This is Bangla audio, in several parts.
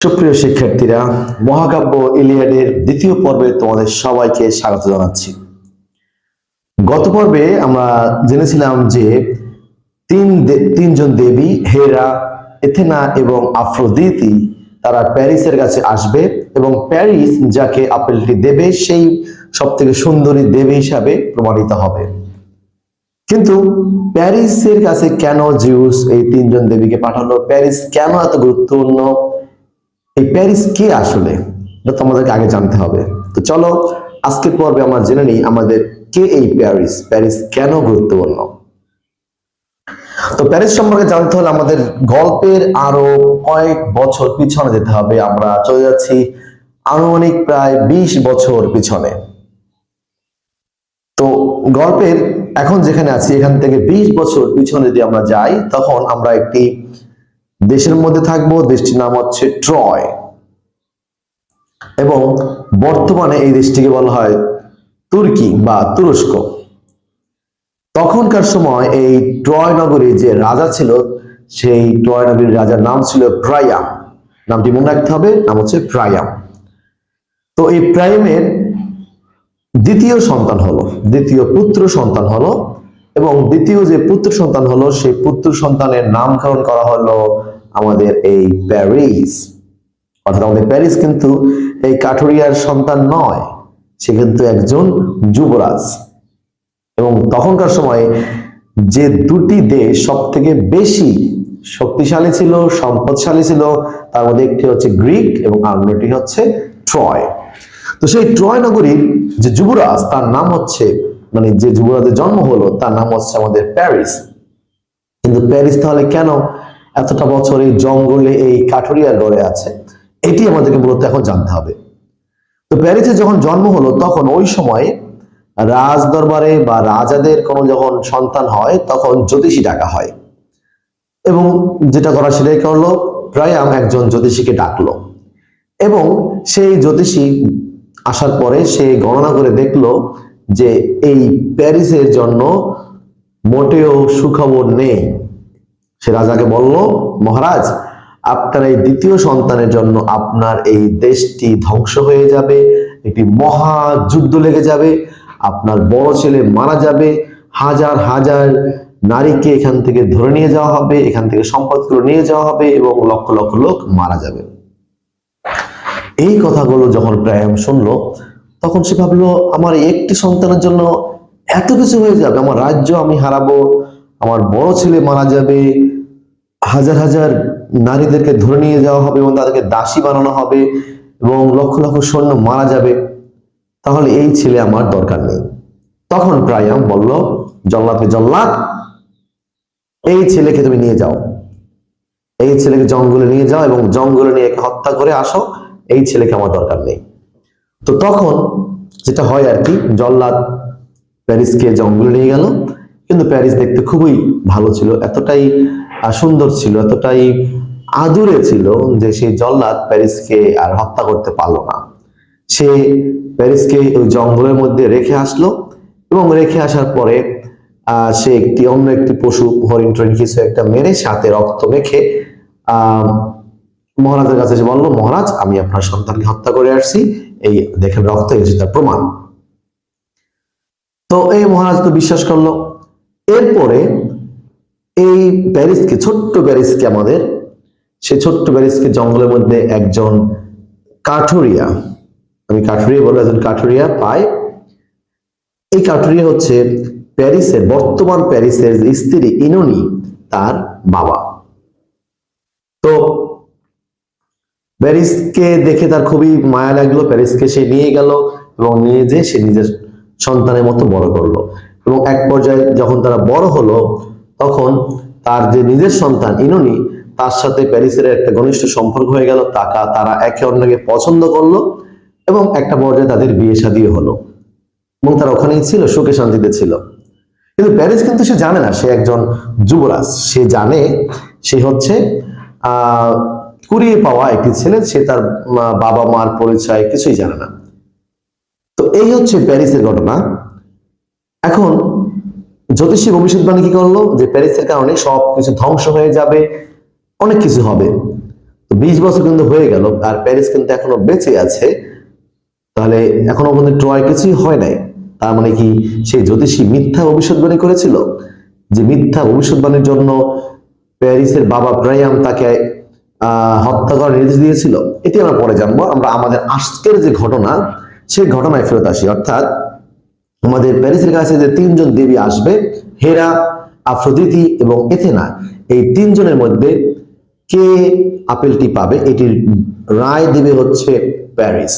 সুপ্রিয় শিক্ষার্থীরা, মহাকাব্য ইলিয়াডের দ্বিতীয় পর্বে তোমাদের সবাইকে স্বাগত জানাচ্ছি। গত পর্বে আমরা জেনেছিলাম যে তিন তিনজন দেবী, হেরা, এথেনা এবং আফ্রোদিতি, তারা প্যারিসের কাছে আসবে এবং প্যারিস যাকে আপেলটি দেবে, সেই সব থেকে সুন্দরী দেবী হিসাবে প্রমাণিত হবে। কিন্তু প্যারিসের কাছে কেন জিউস এই তিনজন দেবীকে পাঠালো? প্যারিস কেন এত গুরুত্বপূর্ণ? এই প্যারিস কে আসলে? এটা তো আমাদেরকে আগে জানতে হবে। তো চলো, আজকের পর্বে আমরা জেনে নিই আমাদের কে এই প্যারিস? প্যারিস কেন গুরুত্বপূর্ণ? তো প্যারিস সম্পর্কে জানতে হলে আমাদের গল্পের আরও কয়েক বছর পিছনে যেতে হবে। আমরা চলে যাচ্ছি আনুমানিক প্রায় বিশ বছর পিছনে। তো গল্পের এখন যেখানে আছি, এখান থেকে বিশ বছর পিছনে যদি আমরা যাই, তখন আমরা একটি দেশের মধ্যে থাকব, দেশটির নাম হচ্ছে ট্রয়। এবং বর্তমানে এই দেশটিকে বলা হয় তুর্কি বা তুরস্ক। তখনকার সময় এই ট্রয় নগরীর যে রাজা ছিল, সেই ট্রয় নগরীর রাজার নাম ছিল প্রায়াম। নামটি মনে রাখতে হবে, নাম হচ্ছে প্রায়াম। তো এই প্রাইমের দ্বিতীয় সন্তান হলো, দ্বিতীয় পুত্র সন্তান হলো এবং দ্বিতীয় যে পুত্র সন্তান হলো, সেই পুত্র সন্তানের নামকরণ করা হলো আমাদের এই প্যারিস। অর্থাৎ আমাদের প্যারিস কিন্তু এই কাঠুরিয়ার সন্তান নয়, সে কিন্তু একজন যুবরাজ। এবং তখনকার সময়ে যে দুটি দেশ সব থেকে বেশি শক্তিশালী ছিল, সম্পদশালী ছিল, তার মধ্যে একটি হচ্ছে গ্রিক এবং অন্যটি হচ্ছে ট্রয়। তো সেই ট্রয় নগরীর যে যুবরাজ, তার নাম হচ্ছে মানে যে যুবরাজের জন্ম হলো, তার নাম হচ্ছে আমাদের প্যারিস। কিন্তু প্যারিস তাহলে কেন এতটা বছর এই জঙ্গলে, এই কাঠুরিয়ার গড়ে আছে, এটি আমাদেরকে মূলত এখন জানতে হবে। তো প্যারিসে যখন জন্ম হলো, তখন ওই সময়ে রাজ দরবারে বা রাজাদের কোনো যখন সন্তান হয়, তখন জ্যোতিষী ডাকা হয়। এবং যেটা করা সেটাই করল, প্রায়াম একজন জ্যোতিষীকে ডাকলো। এবং সেই জ্যোতিষী আসার পরে সে গণনা করে দেখল যে এই প্যারিসের জন্য মোটেও সুখবর নেই। সে রাজাকে বলল, মহারাজ, আপনার এই দ্বিতীয় সন্তানের জন্য আপনার এই দেশটি ধ্বংস হয়ে যাবে, একটি মহা যুদ্ধ লেগে যাবে, আপনার বড় ছেলে মারা যাবে, হাজার হাজার নারীকে এখান থেকে ধরে নিয়ে যাওয়া হবে, এখান থেকে সম্পদগুলো নিয়ে যাওয়া হবে এবং লক্ষ লক্ষ লোক মারা যাবে। এই কথাগুলো যখন প্রায়াম শুনলো, তখন সে ভাবলো, আমার একটি সন্তানের জন্য এত কিছু হয়ে যাবে, আমার রাজ্য আমি হারাবো, আমার বড় ছেলে মারা যাবে হাজার হাজার নারীদেরকে ধরে নিয়ে যাওয়া হবে এবং তাদেরকে দাসী বানানো হবে এবং লক্ষ লক্ষ সৈন্য মারা যাবে, তাহলে এই ছেলে আমার দরকার নেই। তখন প্রায়াম বলল, জল্লাদকে জল্লাদ, এই ছেলেকে তুমি নিয়ে যাও। এই ছেলেকে জঙ্গলে নিয়ে যাও এবং জঙ্গলে নিয়ে একে হত্যা করে আসো, এই ছেলেকে আমার দরকার নেই। তো তখন যেটা হয় আর কি, জল্লাদ প্যারিসকে জঙ্গলে নিয়ে গেল, কিন্তু প্যারিস দেখতে খুবই ভালো ছিল, এতটাই সুন্দর ছিল, এতটাই আদুরে ছিল যে সেই জল্লাদ প্যারিসকে আর হত্যা করতে পারল না। সে প্যারিসকে ওই জঙ্গলের মধ্যে রেখে আসলো এবং রেখে আসার পরে সে একটি অন্য একটি পশু, হরিণ টরিণ কিছু একটা মেরে সাথে রক্ত মেখে মহারাজের কাছে এসে বলল, মহারাজ, আমি আপনার সন্তানকে হত্যা করে আসছি। এই দেখেন রক্ত এসেছে তার প্রমাণ। তো এই মহারাজ তো বিশ্বাস করল। এরপরে এই প্যারিসকে ছোট্ট প্যারিসকে আমাদের, সে ছোট্ট প্যারিসকে জঙ্গলের মধ্যে একজন কাঠুরিয়া, আমি কাঠুরিয়া বলব, একজন কাঠুরিয়া পায় এই কাঠুরিয়া হচ্ছে প্যারিসের, বর্তমান প্যারিসের স্ত্রী ইনুনি, তার বাবা। তো প্যারিসকে দেখে তার খুবই মায়া লাগল প্যারিসকে সে নিয়ে গেল এবং নিয়ে যেয়ে সে নিজের সন্তানের মতো বড় করল। এবং এক পর্যায়ে যখন তারা বড় হলো তখন তার যে নিজের সন্তান ইনুনি, তার সাথে প্যারিসের একটা ঘনিষ্ঠ সম্পর্ক হয়ে গেল তাকা তারা একে অন্যকে পছন্দ করল এবং একটা পর্যায়ে তাদের বিয়ে শাদিও হলো। এবং তারা ওখানেই ছিল, সুখে শান্তিতে ছিল। কিন্তু প্যারিস কিন্তু সে জানে না, সে একজন যুবরাজ। সে জানে, সে হচ্ছে আহ কুড়িয়ে পাওয়া একটি ছেলে, সে তার বাবা, মার পরিচয় কিছুই জানে না। তো এই হচ্ছে প্যারিসের ঘটনা। এখন জ্যোতিষী ভবিষ্যৎবাণী কি করল? যে প্যারিসের কারণে সব কিছু ধ্বংস হয়ে যাবে, অনেক কিছু হবে। তো বিশ বছর কিন্তু হয়ে গেল, আর প্যারিস কিন্তু এখনও বেঁচে আছে। তাহলে এখনও কিন্তু ট্রয় কিছুই হয় নাই। তার মানে কি? সেই জ্যোতিষী মিথ্যা ভবিষ্যৎবাণী করেছিল, যে মিথ্যা ভবিষ্যৎবাণীর জন্য প্যারিসের বাবা ব্রায়াম তাকে হত্যা করার নির্দেশ দিয়েছিল। এটি আমরা পরে জানব। আমরা আমাদের আজকের যে ঘটনা, সেই ঘটনায় ফেরত আসি। অর্থাৎ আমাদের প্যারিসের কাছে যে তিনজন দেবী আসবে, হেরা, আফ্রোদিতি এবং এথেনা, এই তিনজনের মধ্যে কে আপেলটি পাবে? এটির রায় দেবে হচ্ছে প্যারিস।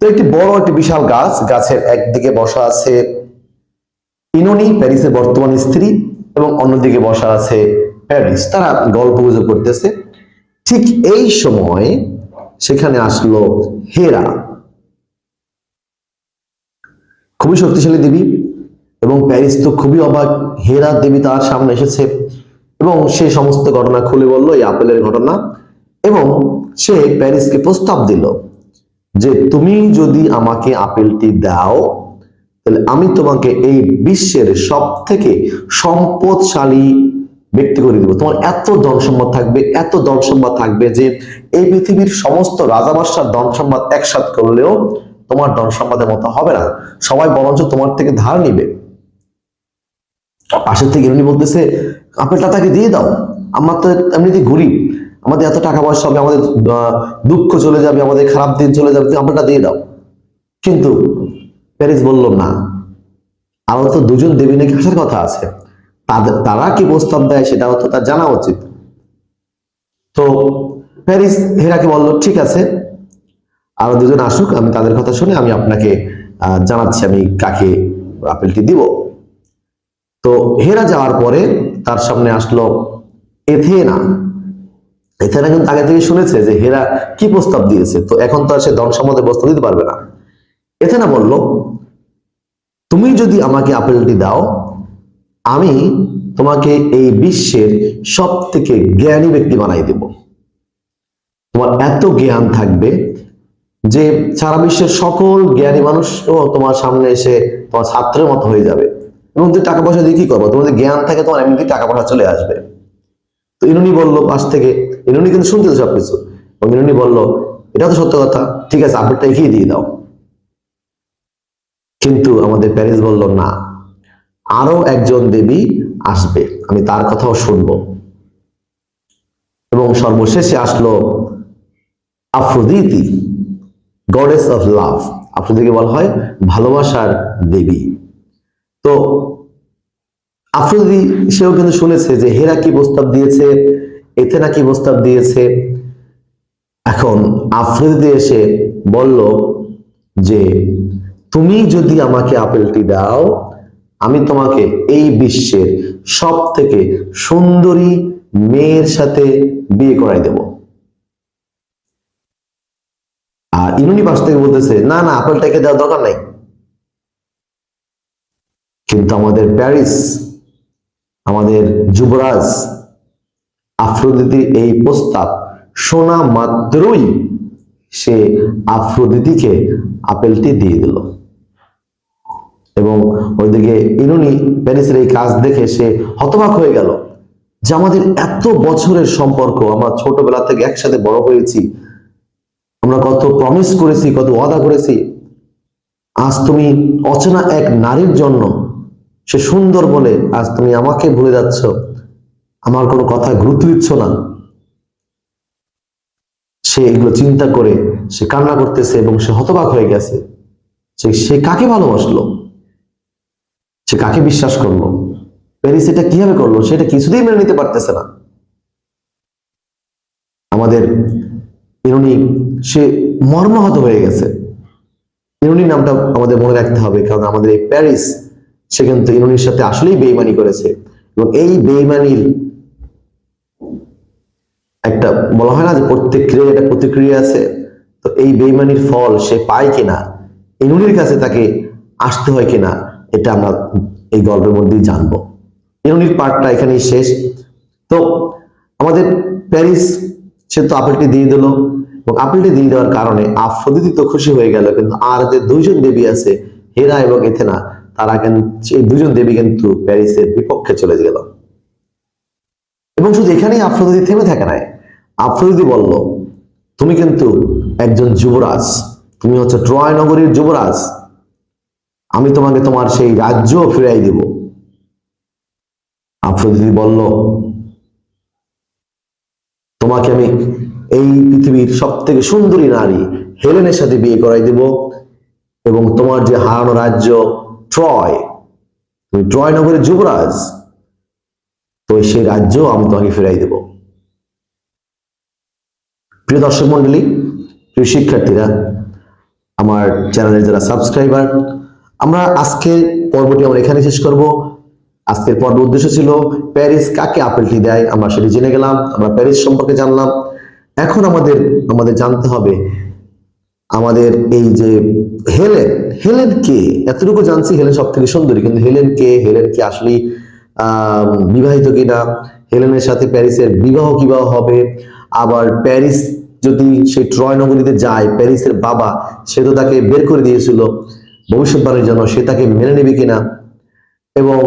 তো একটি বড় একটি বিশাল গাছ, গাছের একদিকে বসা আছে ইনোনি, প্যারিসের বর্তমান স্ত্রী, এবং অন্যদিকে বসা আছে প্যারিস। তারা গল্প গুজব করতেছে। ঠিক এই সময় সেখানে আসলো হেরা। খুবই শক্তিশালী দেবী এবং প্যারিস তো খুবই অবাক। হেরা দেবী তার সামনে এসেছে এবং সে সমস্ত ঘটনা খুলে বলল, এই আপেলের ঘটনা। এবং সে প্যারিসকে প্রস্তাব দিল যে, তুমি যদি আমাকে আপেলটি দাও, তাহলে আমি তোমাকে এই বিশ্বের সব থেকে সম্পদশালী ব্যক্তি করে দিব। তোমার এত ধন সম্পদ থাকবে, এত ধন সম্পদ থাকবে যে, এই পৃথিবীর সমস্ত রাজাবাসার ধন সম্পদ একসাথ করলেও তোমার ধন সম্পদের মতো হবে না। সবাই বরঞ্চ তোমার থেকে ধার নিবে। পাশের থেকে এমনি বলতেছে আপেলটা তাকে দিয়ে দাও। আমার তো এমনিতে গরিব। আমাদের এত টাকা পয়সা হবে, আমাদের দুঃখ চলে যাবে, আমাদের খারাপ দিন চলে যাবে আপেলটা দিয়ে দাও। কিন্তু প্যারিস বলল, না। আরও তো দুজন দেবী নাকি আসার কথা আছে। তাদের, তারা কি প্রস্তাব দেয় সেটাও তো তার জানা উচিত। তো প্যারিস হেরাকে বলল, ঠিক আছে। আরও দুজন আসুক, আমি তাদের কথা শুনে আমি আপনাকে জানাচ্ছি, আমি কাকে আপেলটি দিব। তো হেরা যাওয়ার পরে তার সামনে আসলো এথেনা। এথেনা কিন্তু আগে থেকে শুনেছে যে হেরা কি প্রস্তাব দিয়েছে, তো এখন তো আর সে ধন সম্বন্ধে প্রস্তাব দিতে পারবে না। এথেনা বলল, তুমি যদি আমাকে আপেলটি দাও, আমি তোমাকে এই বিশ্বের সব থেকে জ্ঞানী ব্যক্তি বানাই দেব। তোমার এত জ্ঞান থাকবে যে সারা বিশ্বের সকল জ্ঞানী মানুষও তোমার সামনে এসে তোমার ছাত্রের মতো হয়ে যাবে। এবং তুমি টাকা পয়সা দিয়ে কি করব? যদি জ্ঞান থাকে তোমার এমনিতেই টাকা পয়সা চলে আসবে। তো ইনুনি বলল পাশ থেকে, ইনুনি কিন্তু শুনতে সবকিছু। এবং ইনুনি বলল, এটা তো সত্য কথা। ঠিক আছে আপেলটা এগিয়ে দিয়ে দাও। কিন্তু আমাদের প্যারিস বলল, না, আরও একজন দেবী আসবে। আমি তার কথাও শুনব। এবং সর্বশেষে আসলো আফ্রোদিতি। গডেস অফ লাভ আফ্রোদিকে বলা হয় ভালোবাসার দেবী। তো, আফ্রোদি সেও কিন্তু শুনেছে যে হেরা কি প্রস্তাব দিয়েছে, এথেনা কি প্রস্তাব দিয়েছে। এখন আফ্রোদি এসে বলল যে, তুমি যদি আমাকে আপেলটি দাও, আমি তোমাকে এই বিশ্বের সব থেকে সুন্দরী মেয়ের সাথে বিয়ে করাই দেব। আর পাশ থেকে বলতেছে, না না আপেলটাকে দেওয়ার দরকার নাই। কিন্তু আমাদের প্যারিস, আমাদের যুবরাজ, আফ্রোদিতির এই প্রস্তাব শোনা মাত্রই সে আফ্রোদিতিকে আপেলটি দিয়ে দিল। এবং ওইদিকে ইনুনি প্যারিসের এই কাজ দেখে সে হতবাক হয়ে গেল যে, আমাদের এত বছরের সম্পর্ক, আমরা ছোটবেলা থেকে একসাথে বড় হয়েছি আমরা কত প্রমিস করেছি, কত ওয়াদা করেছি। আজ তুমি অচেনা এক নারীর জন্য সে সুন্দর বলে আজ তুমি আমাকে ভুলে যাচ্ছ। আমার কোনো কথা গুরুত্ব দিচ্ছ না। সে এগুলো চিন্তা করে, সে কান্না করতেছে এবং সে হতবাক হয়ে গেছে। সে কাকে ভালোবাসলো? সে কাকে বিশ্বাস করল? প্যারিস এটা কীভাবে করল? সেটা কিছুতেই মেনে নিতে পারতেছে না। আমাদের ইরুনি, সে মর্মাহত হয়ে গেছে। ইরুনি নামটা আমাদের মনে রাখতে হবে, কারণ আমাদের এই প্যারিস, সে কিন্তু ইরুনির সাথে আসলেই বেইমানি করেছে। এবং এই বেইমানির একটা বলা হয় না যে প্রত্যেক ক্রিয়ার একটা প্রতিক্রিয়া আছে, তো এই বেইমানির ফল সে পায় কিনা ইনুনির কাছে তাকে আসতে হয় কিনা, এটা আমরা এই গল্পের মধ্যেই জানব। ইনুনির পার্টটা এখানেই শেষ। তো আমাদের প্যারিস, সে তো আপেলটি দিয়ে দিল এবং আপেলটি দিয়ে দেওয়ার কারণে আফ্রোদিতি তো খুশি হয়ে গেল, কিন্তু আর যে দুইজন দেবী আছে, হেরা এবং এথেনা, তারা কিন্তু, এই দুজন দেবী কিন্তু প্যারিসের বিপক্ষে চলে গেল। এবং শুধু এখানেই আফ্রোদিতি থেমে থাকে নাই। আফ্রিদি বলল, তুমি কিন্তু একজন যুবরাজ, তুমি হচ্ছে ট্রয় নগরীর যুবরাজ, আমি তোমাকে তোমার সেই রাজ্য ফিরাই দেব। আফ্রোদিতি বলল, তোমাকে আমি এই পৃথিবীর সব থেকে সুন্দরী নারী হেলেনের সাথে বিয়ে করাই দেব এবং তোমার যে হারানো রাজ্য ট্রয়, তুমি ট্রয় নগরের যুবরাজ তো সেই রাজ্য আমি তোমাকে ফিরাই দেব। প্রিয় দর্শক মন্ডলী প্রিয় শিক্ষার্থীরা, আমার চ্যানেলের যারা সাবস্ক্রাইবার, আমরা আজকের পর্বটি আমরা এখানে শেষ করব। আজকের পর্ব উদ্দেশ্য ছিল, প্যারিস কাকে আপেলটি দেয়? আমরা সেটি জেনে গেলাম, আমরা প্যারিস সম্পর্কে জানলাম। এখন আমাদের আমাদের জানতে হবে, আমাদের এই যে হেলেন হেলেন কে? এতটুকু জানছি হেলেন সব থেকে সুন্দরী, কিন্তু হেলেন কে? হেলেন কি আসলে বিবাহিত কিনা? হেলেনের সাথে প্যারিসের বিবাহ কীভাবে হবে? আবার প্যারিস যদি সেই ট্রয় নগরীতে যায়, প্যারিসের বাবা সে তো তাকে বের করে দিয়েছিল, ভবিষ্যৎবাণীর জন্য সে তাকে মেনে নেবে কিনা? এবং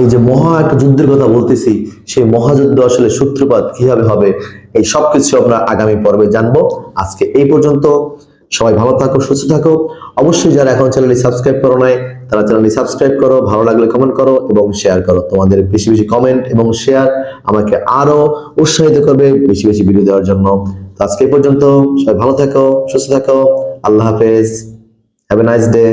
এই যে মহা একটা যুদ্ধের কথা বলতেছি, সেই মহাযুদ্ধ আসলে সূত্রপাত কীভাবে হবে, এই সবকিছু আমরা আগামী পর্বে জানব। আজকে এই পর্যন্ত, সবাই ভালো থাকো, সুস্থ থাকো। অবশ্যই যারা এখন চ্যানেলটি সাবস্ক্রাইব করো নাই, তারা চ্যানেলটি সাবস্ক্রাইব করো, ভালো লাগলে কমেন্ট করো এবং শেয়ার করো। তোমাদের বেশি বেশি কমেন্ট এবং শেয়ার আমাকে আরও উৎসাহিত করবে বেশি বেশি ভিডিও দেওয়ার জন্য। তো আজকে পর্যন্ত, সবাই ভালো থাকো, সুস্থ থাকো। আল্লাহ হাফেজ। Have a nice day